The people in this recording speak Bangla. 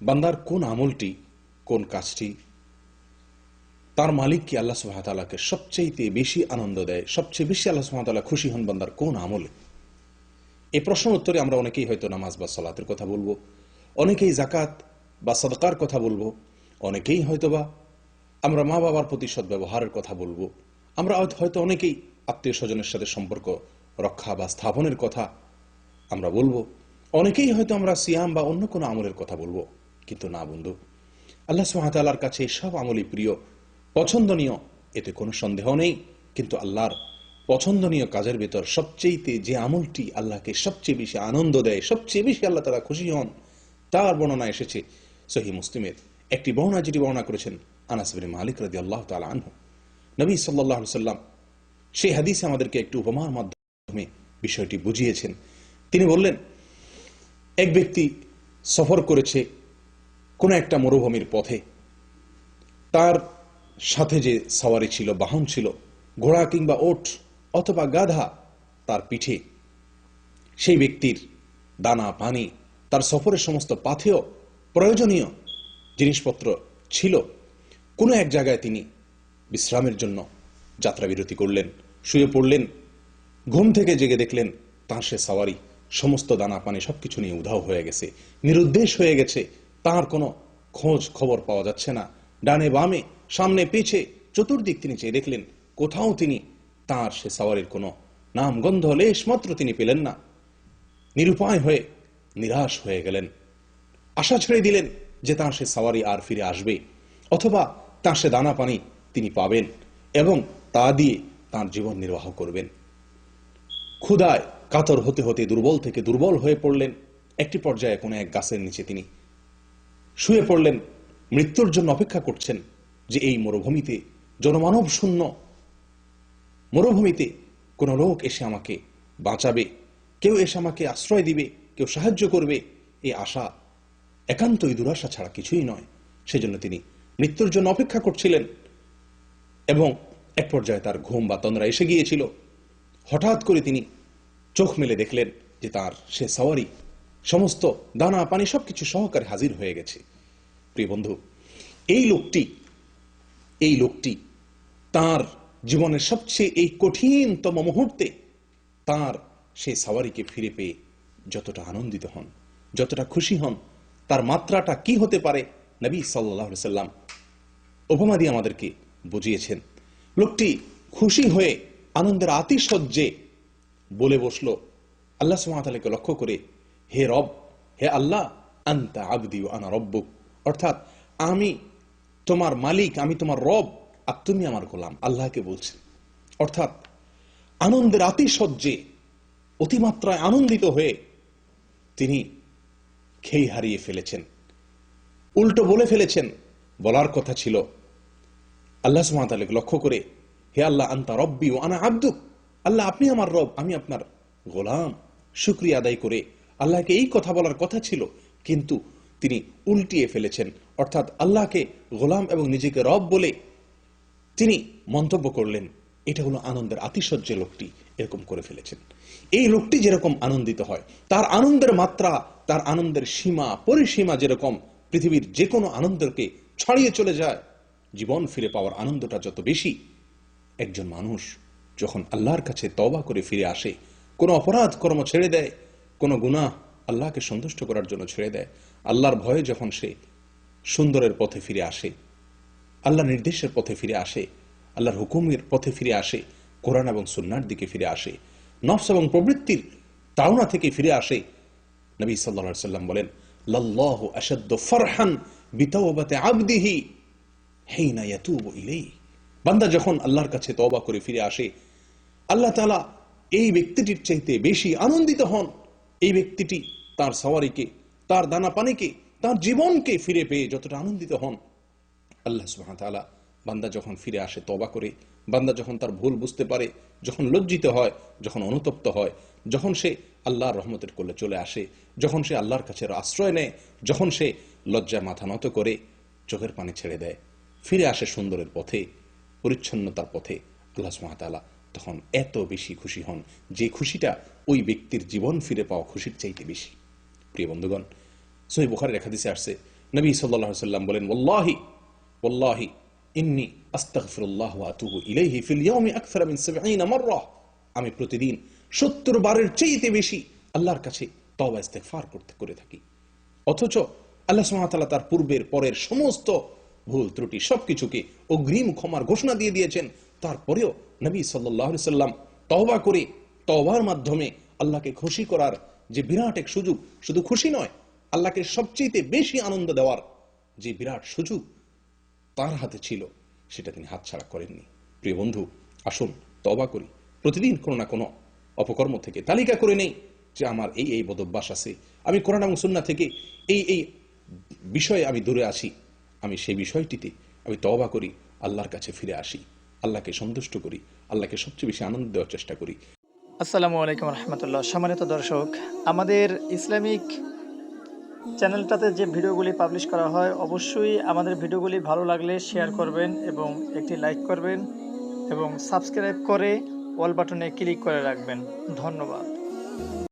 বান্দার কোন আমলটি, কোন কাজটি, তার মালিক কি আল্লাহ সুহাতালাকে সবচেয়ে বেশি আনন্দ দেয়, সবচেয়ে বেশি আল্লাহ সুহাতালা খুশি হন বান্দার কোন আমলে? এই প্রশ্ন উত্তরে আমরা অনেকেই হয়তো নামাজ বা সলাতের কথা বলব, অনেকেই জাকাত বা সদকার কথা বলব, অনেকেই হয়তোবা আমরা মা বাবার প্রতি সদ্ব্যবহারের কথা বলব, আমরা হয়তো অনেকেই আত্মীয় স্বজনের সাথে সম্পর্ক রক্ষা বা স্থাপনের কথা আমরা বলব, অনেকেই হয়তো আমরা সিয়াম বা অন্য কোনো আমলের কথা বলব। কিন্তু না, বন্ধু। আল্লাহ সুহাতালার কাছে সব আমলই প্রিয়। পছন্দনীয়, এতে কোনো সন্দেহ নেই। কিন্তু আল্লাহর পছন্দনীয় কাজের ভেতর সবচেয়েতে যে আমলটি আল্লাহকে সবচেয়ে বেশি আনন্দ দেয়, সবচেয়ে বেশি আল্লাহ তারা খুশি হন, তার বর্ণনা এসেছে সহি মুসলিমের। একটি বর্ণনা যেটি বর্ণনা করেছেন আনাসবিন মালিক রাদি আল্লাহ তালা আনহু। নবী সাল্লাহ সাল্লাম সেই হাদিসে আমাদেরকে একটি উপমার মাধ্যমে বিষয়টি বুঝিয়েছেন। তিনি বললেন, এক ব্যক্তি সফর করেছে কোনো একটা মরুভূমির পথে। তার সাথে যে সাওয়ারি ছিল, বাহন ছিল, ঘোড়া কিংবা ওট অথবা গাধা, তার পিঠে। সেই ব্যক্তির দানা, পানি, তার সফরের সমস্ত পাথেয় প্রয়োজনীয় জিনিসপত্র ছিল। কোনো এক জায়গায় তিনি বিশ্রামের জন্য যাত্রা বিরতি করলেন, শুয়ে পড়লেন, ঘুম থেকে জেগে দেখলেন তাঁর সে সাওয়ারি, সমস্ত দানা, পানি সবকিছু নিয়ে উধাও হয়ে গেছে, নিরুদ্দেশ হয়ে গেছে। তার কোনো খোঁজ খবর পাওয়া যাচ্ছে না। ডানে বামে, সামনে পিছে, চতুর্দিক তিনি চেয়ে দেখলেন, কোথাও তিনি তার সে সাওয়ারির কোনো নাম গন্ধ লেশ মাত্র তিনি পেলেন না। নিরুপায় হয়ে, নিরাশ হয়ে গেলেন। আশা ছেড়ে দিলেন যে তার সে সাওয়ারি আর ফিরে আসবে, অথবা তার সে দানা পানি তিনি পাবেন এবং তা দিয়ে তার জীবন নির্বাহ করবেন। ক্ষুদায় কাতর হতে হতে দুর্বল থেকে দুর্বল হয়ে পড়লেন। একটি পর্যায়ে কোনো এক গাছের নিচে তিনি শুয়ে পড়লেন, মৃত্যুর জন্য অপেক্ষা করছেন যে এই মরুভূমিতে, জনমানব শূন্য মরুভূমিতে কোনো লোক এসে আমাকে বাঁচাবে, কেউ এসে আমাকে আশ্রয় দিবে, কেউ সাহায্য করবে, এই আশা একান্তই দুরাশা ছাড়া কিছুই নয়। সেজন্য তিনি মৃত্যুর জন্য অপেক্ষা করছিলেন এবং এক পর্যায়ে তার ঘুম বা তন্দ্রা এসে গিয়েছিল। হঠাৎ করে তিনি চোখ মেলে দেখলেন যে তার সে সাওয়ারি সমস্ত দানা, পানি সবকিছু সহকারে হাজির হয়ে গেছে। প্রিয় বন্ধু, এই লোকটি এই লোকটি তার জীবনের সবচেয়ে এই কঠিনতম মুহূর্তে তার সেই সাওয়ারিকে ফিরে পেয়ে যতটা আনন্দিত হন, যতটা খুশি হন, তার মাত্রাটা কি হতে পারে নবী সাল্লাহ সাল্লাম উপমা দিয়ে আমাদেরকে বুঝিয়েছেন। লোকটি খুশি হয়ে আনন্দের আতিশয্যে বলে বসল, আল্লাহ সুমাতালাকে লক্ষ্য করে হে রব, হে আল্লাহ, আন্তা আবদি আনা রব্বুক অর্থাৎ আমি তোমার মালিক, আমি তোমার রব, আর তুমি আমার গোলাম, আল্লাহকে বলছেন অর্থাৎ আনন্দের আতিশয্যে, অতিমাত্রায় আনন্দিত হয়ে তিনি খেই হারিয়ে ফেলেছেন। উল্টো বলে ফেলেছেন, বলার কথা ছিল, আল্লাহ সুমাতালেক লক্ষ্য করে, হে আল্লাহ, আন্তা রব্বি ও আনা আব্দুক, আল্লাহ, আপনি আমার রব, আমি আপনার গোলাম। শুক্রিয়া আদায় করে আল্লাহকে এই কথা বলার কথা ছিল, কিন্তু তিনি উল্টিয়ে ফেলেছেন। অর্থাৎ আল্লাহকে গোলাম এবং নিজেকে রব বলে তিনি মন্তব্য করলেন, এটা হলো আনন্দের আতিশয্যে লোকটি এরকম করে ফেলেছেন। এই লোকটি যেরকম আনন্দিত হয়, তার আনন্দের মাত্রা, তার আনন্দের সীমা, পরিসীমা যেরকম পৃথিবীর যে কোনো আনন্দকে ছাড়িয়ে চলে যায়, জীবন ফিরে পাওয়ার আনন্দটা যত বেশি, একজন মানুষ যখন আল্লাহর কাছে তবা করে ফিরে আসে, কোনো অপরাধ কর্ম ছেড়ে দেয় কোনো গুনাহ আল্লাহকে সন্তুষ্ট করার জন্য ছেড়ে দেয়। আল্লাহর ভয়ে যখন সে সুন্দরের পথে ফিরে আসে, আল্লাহ নির্দেশের পথে ফিরে আসে, আল্লাহর হুকুমের পথে ফিরে আসে, কোরআন এবং সুন্নার দিকে ফিরে আসে, নফস এবং প্রবৃত্তির তাওনা থেকে ফিরে আসে, নবী সাল্লা সাল্লাম বলেন, লাল্লাহু আশাদ্দ ফারহান বিতাওবাতে আবদিহি হেইনা ইয়াতুবু ইলেই বান্দা যখন আল্লাহর কাছে তবা করে ফিরে আসে, আল্লাহ তালা এই ব্যক্তিটির চাইতে বেশি আনন্দিত হন। এই ব্যক্তিটি তার সওয়ারিকে, তার দানা পানিকে, তার জীবনকে ফিরে পেয়ে যতটা আনন্দিত হন, আল্লাহ সুবহানাহু তাআলা বান্দা যখন ফিরে আসে তবা করে, বান্দা যখন তার ভুল বুঝতে পারে, যখন লজ্জিত হয়, যখন অনুতপ্ত হয়, যখন সে আল্লাহর রহমতের কোলে চলে আসে, যখন সে আল্লাহর কাছে আশ্রয় নেয়, যখন সে লজ্জায় মাথা নত করে, চোখের পানি ছেড়ে দেয়, ফিরে আসে সুন্দরের পথে, পরিচ্ছন্নতার পথে, আল্লাহ সুবহানাহু তখন এত বেশি খুশি হন যে খুশিটা ওই ব্যক্তির জীবন ফিরে পাওয়া খুশির চাইতে বেশি। প্রিয় বন্ধুগণ, সহি বুখারের রেখা দিছে আসছে, নবী আলাইহি সাল্লাম বলেন, ওয়াল্লাহি ওয়াল্লাহি, ইন্নী আস্তাগফিরুল্লাহ আতুবু ইলাইহি ফিল ইয়াউমি আকসারা মিন 70 মাররা। আমি প্রতিদিন 70 বারের চেয়েতে বেশি আল্লাহর কাছে তওবা ইস্তেগফার করতে, করে থাকি। অথচ আল্লাহ সুবহানাহু ওয়া তার পূর্বের পরের সমস্ত ভুল ত্রুটি সবকিছুকে অগ্রিম ক্ষমার ঘোষণা দিয়ে দিয়েছেন। তারপরেও নবী আলাইহি সাল্লাম তওবা করে তওবার মাধ্যমে আল্লাহকে খুশি করার যে বিরাট এক সুযোগ, শুধু খুশি নয়, আল্লাহকে সবচেয়ে বেশি আনন্দ দেওয়ার যে বিরাট সুযোগ তার হাতে ছিল, সেটা তিনি হাতছাড়া করেননি। প্রিয় বন্ধু, আসুন তবা করি। প্রতিদিন কোনো না কোনো অপকর্ম থেকে তালিকা করে নেই যে আমার এই এই বদভ্যাস আছে। আমি কোরআন এবং সুন্না থেকে এই এই বিষয়ে আমি দূরে আসি আমি সেই বিষয়টিতে আমি তবা করি, আল্লাহর কাছে ফিরে আসি। আল্লাহকে সন্তুষ্ট করি, আল্লাহকে সবচেয়ে বেশি আনন্দ দেওয়ার চেষ্টা করি। আসসালামু আলাইকুম রহমতুল্লাহ। সম্মানিত দর্শক, আমাদের ইসলামিক চ্যানেলটাতে যে ভিডিওগুলি পাবলিশ করা হয়, অবশ্যই আমাদের ভিডিওগুলি ভালো লাগলে শেয়ার করবেন এবং একটি লাইক করবেন এবং সাবস্ক্রাইব করে অল বাটনে ক্লিক করে রাখবেন। ধন্যবাদ।